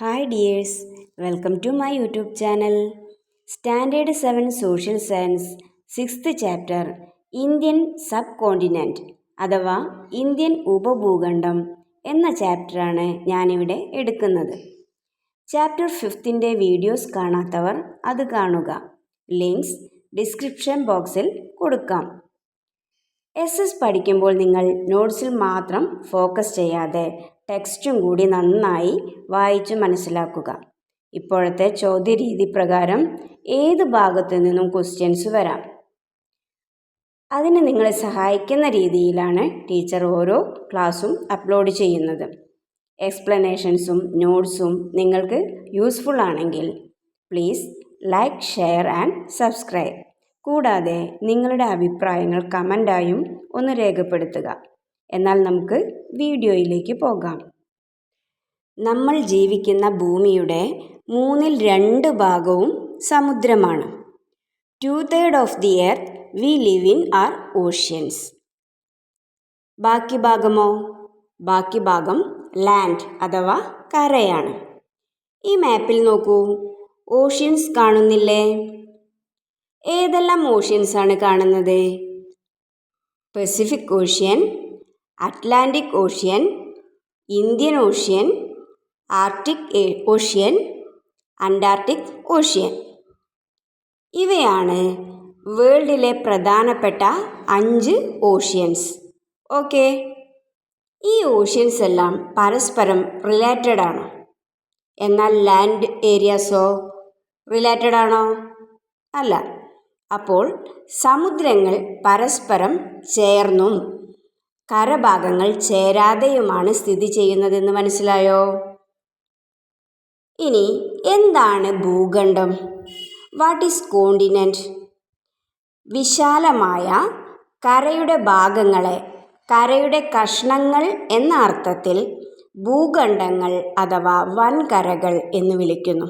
Hi dears welcome to my YouTube channel. Standard seven social science sixth chapter Indian subcontinent അഥവാ Indian ഉപഭൂഖണ്ഡം എന്ന ചാപ്റ്ററാണ് ഞാനിവിടെ എടുക്കുന്നത്. ചാപ്റ്റർ ഫിഫ്ത്തിന്റെ വീഡിയോസ് കാണാത്തവർ അത് കാണുക. ലിങ്ക്സ് ഡിസ്ക്രിപ്ഷൻ ബോക്സിൽ കൊടുക്കാം. എസ് എസ് പഠിക്കുമ്പോൾ നിങ്ങൾ നോട്ട്സിൽ മാത്രം ഫോക്കസ് ചെയ്യാതെ ടെക്സ്റ്റും കൂടി നന്നായി വായിച്ച് മനസ്സിലാക്കുക. ഇപ്പോഴത്തെ ചോദ്യരീതി പ്രകാരം ഏത് ഭാഗത്തു നിന്നും ക്വസ്റ്റ്യൻസ് വരാം? അതിന് നിങ്ങളെ സഹായിക്കുന്ന രീതിയിലാണ് ടീച്ചർ ഓരോ ക്ലാസ്സും അപ്ലോഡ് ചെയ്യുന്നത്. എക്സ്പ്ലനേഷൻസും നോട്ട്സും നിങ്ങൾക്ക് യൂസ്ഫുൾ ആണെങ്കിൽ please like share and subscribe കൂടാതെ നിങ്ങളുടെ അഭിപ്രായങ്ങൾ കമന്റായും ഒന്ന് രേഖപ്പെടുത്തുക. എന്നാൽ നമുക്ക് വീഡിയോയിലേക്ക് പോകാം. നമ്മൾ ജീവിക്കുന്ന ഭൂമിയുടെ മൂന്നിൽ രണ്ട് ഭാഗവും സമുദ്രമാണ്. Two third of the earth we live in are oceans ബാക്കി ഭാഗമോ? ബാക്കി ഭാഗം ലാൻഡ് അഥവാ കരയാണ്. ഈ മാപ്പിൽ നോക്കൂ. ഓഷ്യൻസ് കാണുന്നില്ലേ? ഏതെല്ലാം ഓഷ്യൻസ് ആണ് കാണുന്നത്? Pacific ocean Atlantic ocean Indian ocean Arctic ocean Antarctic ocean. ഇവയാണ് വേൾഡിലെ പ്രധാനപ്പെട്ട അഞ്ച് ഓഷ്യൻസ്. ഓക്കെ? ഈ ഓഷ്യൻസ് എല്ലാം പരസ്പരം റിലേറ്റഡ് ആണ്? എന്നാൽ ലാൻഡ് ഏരിയാസോ റിലേറ്റഡ് ആണോ? അല്ല. അപ്പോൾ സമുദ്രങ്ങൾ പരസ്പരം ചേർന്നും. കരഭാഗങ്ങൾ ചേരാതെയുമാണ് സ്ഥിതി ചെയ്യുന്നതെന്ന് മനസ്സിലായോ? ഇനി എന്താണ് ഭൂഖണ്ഡം? വാട്ട് ഈസ് കോണ്ടിനെന്റ് വിശാലമായ കരയുടെ ഭാഗങ്ങളെ കരയുടെ കഷ്ണങ്ങൾ എന്ന അർത്ഥത്തിൽ ഭൂഖണ്ഡങ്ങൾ അഥവാ വൻകരകൾ എന്ന് വിളിക്കുന്നു.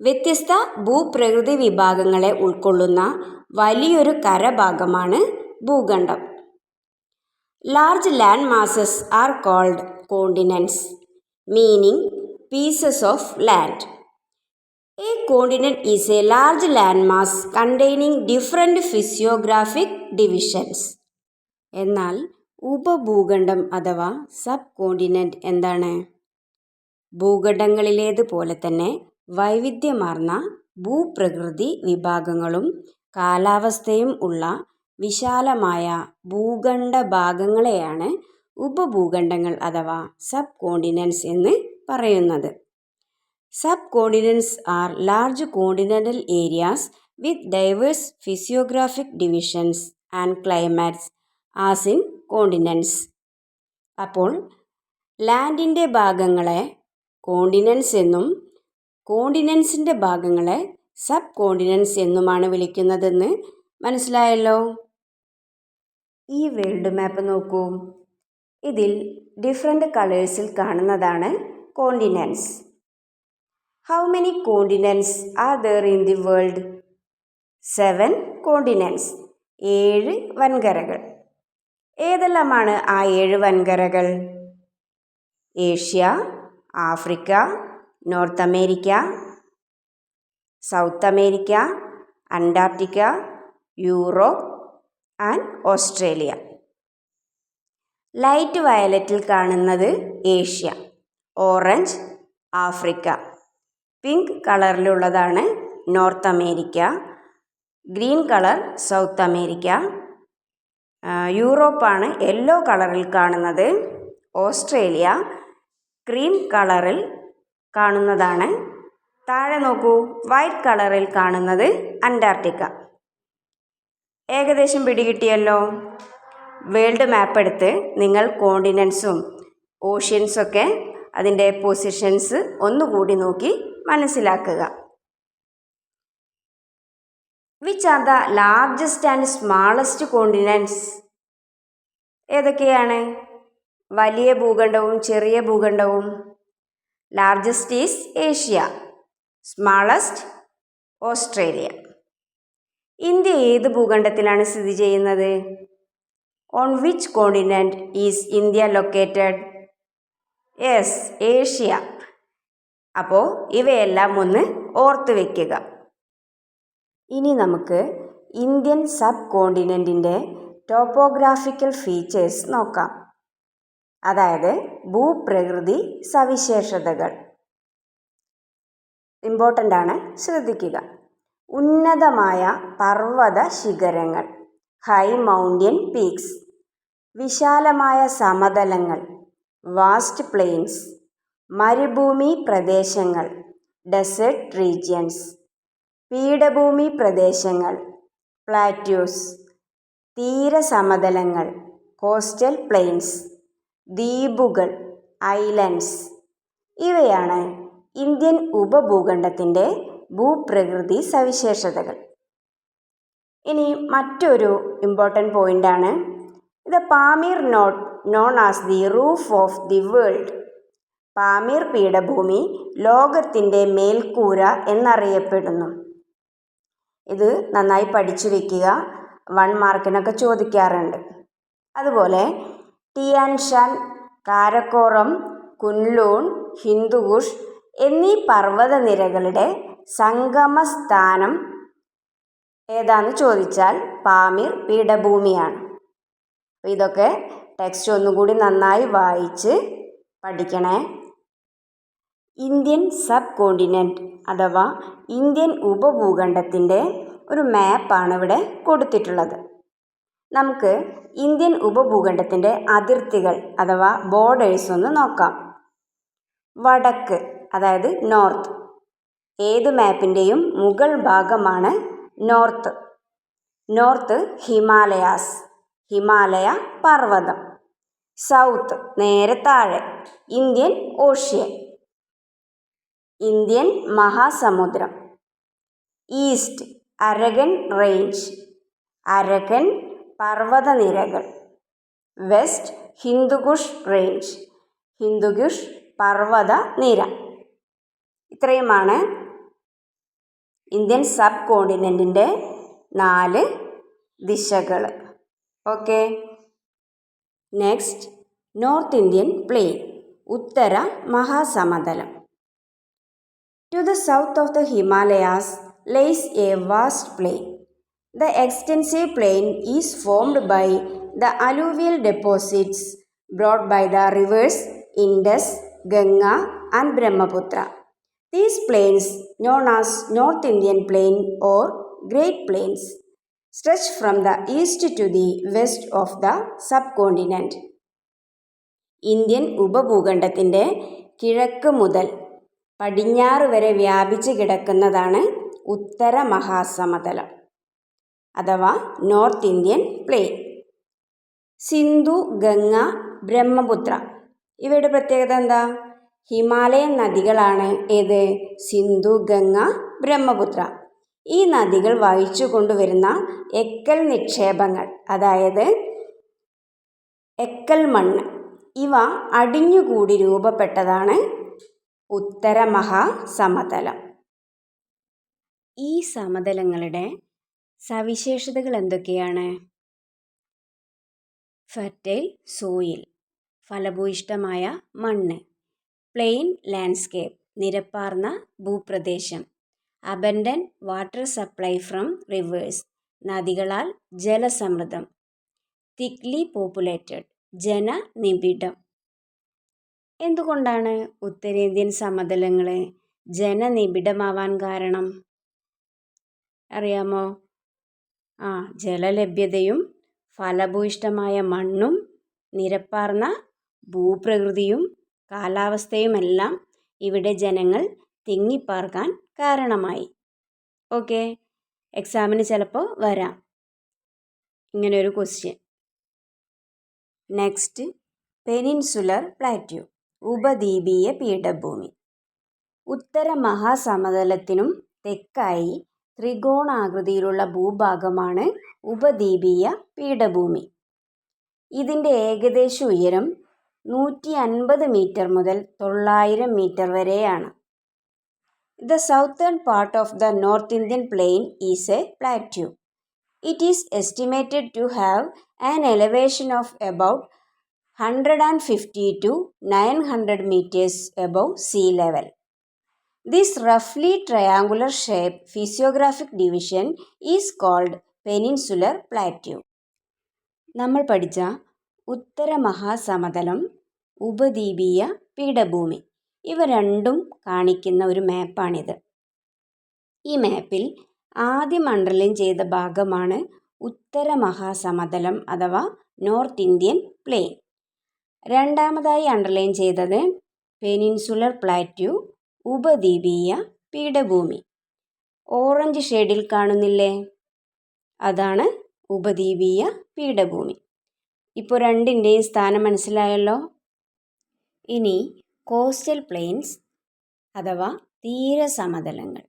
വ്യത്യസ്ത ഭൂപ്രകൃതി വിഭാഗങ്ങളെ ഉൾക്കൊള്ളുന്ന വലിയൊരു കരഭാഗമാണ് ഭൂഖണ്ഡം. Land masses are called continents meaning pieces of land a continent is a large land mass containing different physiographic divisions എന്നാൽ ഉപഭൂഖണ്ഡം അഥവാ സബ് കോണ്ടിനന്റ് എന്താണ്? ഭൂഖണ്ഡങ്ങളിലേതുപോലെ തന്നെ വൈവിധ്യമാർന്ന ഭൂപ്രകൃതി വിഭാഗങ്ങളും കാലാവസ്ഥയും ഉള്ള വിശാലമായ ഭൂഖണ്ഡ ഭാഗങ്ങളെയാണ് ഉപഭൂഖണ്ഡങ്ങൾ അഥവാ സബ് കോണ്ടിനൻസ് എന്ന് പറയുന്നത്. Subcontinents are large continental areas with diverse physiographic divisions and climates as in continents അപ്പോൾ ലാൻഡിന്റെ ഭാഗങ്ങളെ കോണ്ടിനൻസ് എന്നും കോണ്ടിനെൻസിന്റെ ഭാഗങ്ങളെ സബ് കോണ്ടിനെൻസ് എന്നുമാണ് വിളിക്കുന്നതെന്ന് മനസ്സിലായല്ലോ? ഈ വേൾഡ് മാപ്പ് നോക്കൂ. ഇതിൽ ഡിഫറെന്റ് കളേഴ്സിൽ കാണുന്നതാണ് continents how many continents are there in the world seven continents ഏഴ് വൻകരകൾ. ഏതെല്ലാമാണ് ആ ഏഴ് വൻകരകൾ? Asia Africa North America South America Antarctica Europe and Australia. Light വയലറ്റിൽ കാണുന്നത് Asia. Orange Africa. Pink കളറിലുള്ളതാണ് North America green colour South America യൂറോപ്പാണ് yellow കളറിൽ കാണുന്നത് Australia cream കളറിൽ കാണുന്നതാണ്. താഴെ നോക്കൂ വൈറ്റ് കളറിൽ കാണുന്നത് അന്റാർട്ടിക്ക ഏകദേശം പിടികിട്ടിയല്ലോ? വേൾഡ് മാപ്പ് എടുത്ത് നിങ്ങൾ കോണ്ടിനൻസും ഓഷ്യൻസൊക്കെ അതിന്റെ പൊസിഷൻസ് ഒന്നുകൂടി നോക്കി മനസ്സിലാക്കുക. Which are the largest and smallest continents ഏതൊക്കെയാണ്? വലിയ ഭൂഖണ്ഡവും ചെറിയ ഭൂഖണ്ഡവും. Largest is Asia smallest Australia India ഏത് ഭൂഖണ്ഡത്തിലാണ് സ്ഥിതി ചെയ്യുന്നത്? On which continent is India located yes Asia അപ്പോൾ ഇവയെല്ലാം ഒന്ന് ഓർത്ത് വയ്ക്കുക ഇനി നമുക്ക് ഇന്ത്യൻ സബ് കോണ്ടിനെന്റിന്റെ ടോപ്പോഗ്രാഫിക്കൽ ഫീച്ചേഴ്സ് നോക്കാം. അതായത് ഭൂപ്രകൃതി സവിശേഷതകൾ. ഇമ്പോർട്ടന്റ് ആണ് ശ്രദ്ധിക്കുക. ഉന്നതമായ പർവത ശിഖരങ്ങൾ ഹൈ മൗണ്ടൻ പീക്സ് വിശാലമായ സമതലങ്ങൾ വാസ്റ്റ് പ്ലെയിൻസ് മരുഭൂമി പ്രദേശങ്ങൾ ഡെസേർട്ട് റീജിയൻസ് പീഠഭൂമി പ്രദേശങ്ങൾ പ്ലാറ്റ്യൂസ് തീരസമതലങ്ങൾ കോസ്റ്റൽ പ്ലെയിൻസ് ദ്വീപുകൾ ഐലൻഡ്സ് ഇവയാണ് ഇന്ത്യൻ ഉപഭൂഖണ്ഡത്തിന്റെ ഭൂപ്രകൃതി സവിശേഷതകൾ. ഇനി മറ്റൊരു ഇമ്പോർട്ടന്റ് പോയിന്റാണ് ഇത് Pamir knot known as the roof of the world Pamir പീഠഭൂമി ലോകത്തിന്റെ മേൽക്കൂര എന്നറിയപ്പെടുന്നു. ഇത് നന്നായി പഠിച്ചു വയ്ക്കുക വൺ മാർക്കിനൊക്കെ ചോദിക്കാറുണ്ട്. അതുപോലെ ടിയാൻഷാൻ കാരക്കോറം കുൻലൂൺ ഹിന്ദുകുഷ് എന്നീ പർവതനിരകളുടെ സംഗമസ്ഥാനം ഏതാന്ന് ചോദിച്ചാൽ പാമിർ പീഠഭൂമിയാണ്. അപ്പോൾ ഇതൊക്കെ ടെക്സ്റ്റ് ഒന്നുകൂടി നന്നായി വായിച്ച് പഠിക്കണേ. ഇന്ത്യൻ സബ് കോണ്ടിനെന്റ് അഥവാ ഇന്ത്യൻ ഉപഭൂഖണ്ഡത്തിന്റെ ഒരു മാപ്പാണ് ഇവിടെ കൊടുത്തിട്ടുള്ളത്. നമുക്ക് ഇന്ത്യൻ ഉപഭൂഖണ്ഡത്തിന്റെ അതിർത്തികൾ അഥവാ ബോർഡേഴ്സ് ഒന്ന് നോക്കാം. വടക്ക് അതായത് നോർത്ത് ഏത് മാപ്പിന്റെയും മുകൾ ഭാഗമാണ് നോർത്ത്. North Himalayas. ഹിമാലയ പർവതം. സൗത്ത് നേരെ താഴെ ഇന്ത്യൻ ഓഷ്യൻ. ഇന്ത്യൻ മഹാസമുദ്രം. East Arakan range. Arakan പർവതനിരകൾ. West Hindu Kush range. Hindu Kush പർവത നിര ഇത്രയുമാണ് ഇന്ത്യൻ സബ് കോണ്ടിനെന്റിന്റെ നാല് ദിശകൾ. Okay. Next north Indian plain Uttara മഹാസമതലം. To the south of the Himalayas lies a vast plain. The extensive plain is formed by the alluvial deposits brought by the rivers Indus Ganga and Brahmaputra. These plains, known as North Indian Plain or Great Plains, stretch from the east to the west of the subcontinent. Indian ഉപഭൂഖണ്ഡത്തിന്റെ കിഴക്ക് മുതൽ പടിഞ്ഞാറ് വരെ വ്യാപിച്ച് കിടക്കുന്നതാണ് ഉത്തര മഹാസമതലം അഥവാ north Indian plain Sindhu Ganga Brahmaputra ഇവയുടെ പ്രത്യേകത എന്താ ഹിമാലയൻ നദികളാണ് ഏത്? സിന്ധു ഗംഗ ബ്രഹ്മപുത്ര. ഈ നദികൾ വഹിച്ചു കൊണ്ടുവരുന്ന എക്കൽ നിക്ഷേപങ്ങൾ അതായത് എക്കൽ മണ്ണ് ഇവ അടിഞ്ഞുകൂടി രൂപപ്പെട്ടതാണ് ഉത്തര മഹാസമതലം ഈ സമതലങ്ങളുടെ സവിശേഷതകൾ എന്തൊക്കെയാണ്? ഫെർട്ടൈൽ സോയിൽ ഫലഭൂയിഷ്ടമായ മണ്ണ്. പ്ലെയിൻ ലാൻഡ്സ്കേപ്പ് നിരപ്പാർന്ന ഭൂപ്രദേശം abundant water supply from rivers നദികളാൽ ജലസമൃദ്ധം തിക്ലി പോപ്പുലേറ്റഡ് ജനനിബിഡം. എന്തുകൊണ്ടാണ് ഉത്തരേന്ത്യൻ സമതലങ്ങൾ ജനനിബിഡമാവാൻ കാരണം? അറിയാമോ? ആ ജലലഭ്യതയും ഫലഭൂയിഷ്ടമായ മണ്ണും നിരപ്പാർന്ന ഭൂപ്രകൃതിയും കാലാവസ്ഥയുമെല്ലാം ഇവിടെ ജനങ്ങൾ തിങ്ങിപ്പാർക്കാൻ കാരണമായി. ഓക്കെ എക്സാമിന് ചിലപ്പോൾ വരാം. ഇങ്ങനെയൊരു ക്വസ്റ്റ്യൻ നെക്സ്റ്റ് പെനിൻസുലർ പ്ലാറ്റ്യൂ ഉപദ്വീപീയ പീഠഭൂമി. ഉത്തര മഹാസമതലത്തിനും തെക്കായി ത്രികോണാകൃതിയിലുള്ള ഭൂഭാഗമാണ് ഉപദ്വീപീയ പീഠഭൂമി. ഇതിന്റെ ഏകദേശ ഉയരം നൂറ്റി അൻപത് മീറ്റർ മുതൽ തൊള്ളായിരം മീറ്റർ വരെയാണ്. The southern part of the north Indian plain is a plateau it is estimated to have an elevation of about hundred and fifty to nine hundred metres above sea level this റഫ്ലി triangular shape physiographic division is called peninsular plateau നമ്മൾ പഠിച്ച ഉത്തര മഹാസമതലം ഉപദ്വീപീയ പീഠഭൂമി ഇവ രണ്ടും കാണിക്കുന്ന ഒരു മാപ്പാണിത്. ഈ മാപ്പിൽ ആദ്യം അണ്ടർലൈൻ ചെയ്ത ഭാഗമാണ് ഉത്തര മഹാസമതലം അഥവാ നോർത്ത് ഇന്ത്യൻ പ്ലെയിൻ. രണ്ടാമതായി അണ്ടർലൈൻ ചെയ്തത് പെനിൻസുലർ പ്ലാറ്റ്യൂ ഉപദ്വീപീയ പീഠഭൂമി. ഓറഞ്ച് ഷെയ്ഡിൽ കാണുന്നില്ലേ? അതാണ് ഉപദ്വീപീയ പീഠഭൂമി. ഇപ്പോൾ രണ്ടിന്റെയും സ്ഥാനം മനസ്സിലായല്ലോ? ഇനി കോസ്റ്റൽ പ്ലെയിൻസ് അഥവാ തീരസമതലങ്ങൾ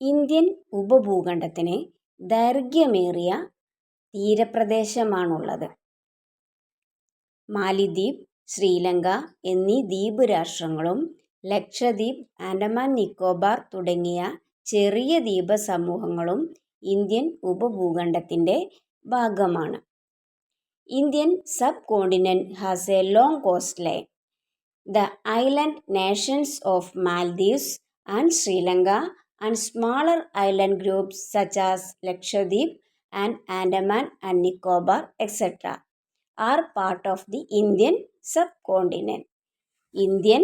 ഇന്ത്യൻ ഉപഭൂഖണ്ഡത്തിന് ദൈർഘ്യമേറിയ തീരപ്രദേശമാണുള്ളത്. മാലിദ്വീപ് ശ്രീലങ്ക എന്നീ ദ്വീപ് രാഷ്ട്രങ്ങളും ലക്ഷദ്വീപ് ആൻഡമാൻ നിക്കോബാർ തുടങ്ങിയ ചെറിയ ദ്വീപ സമൂഹങ്ങളും ഇന്ത്യൻ ഉപഭൂഖണ്ഡത്തിന്റെ ഭാഗമാണ്. Continent has a long coast line the island nations of Maldives and Sri Lanka and smaller island groups such as Lakshadweep and Andaman and Nicobar etcetera are part of the Indian subcontinent Indian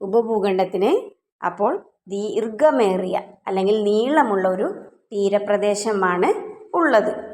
ഉപഭൂഖണ്ഡത്തിന് അപ്പോൾ ദീർഘമേറിയ അല്ലെങ്കിൽ നീളമുള്ള ഒരു തീരപ്രദേശമാണ് ഉള്ളത്.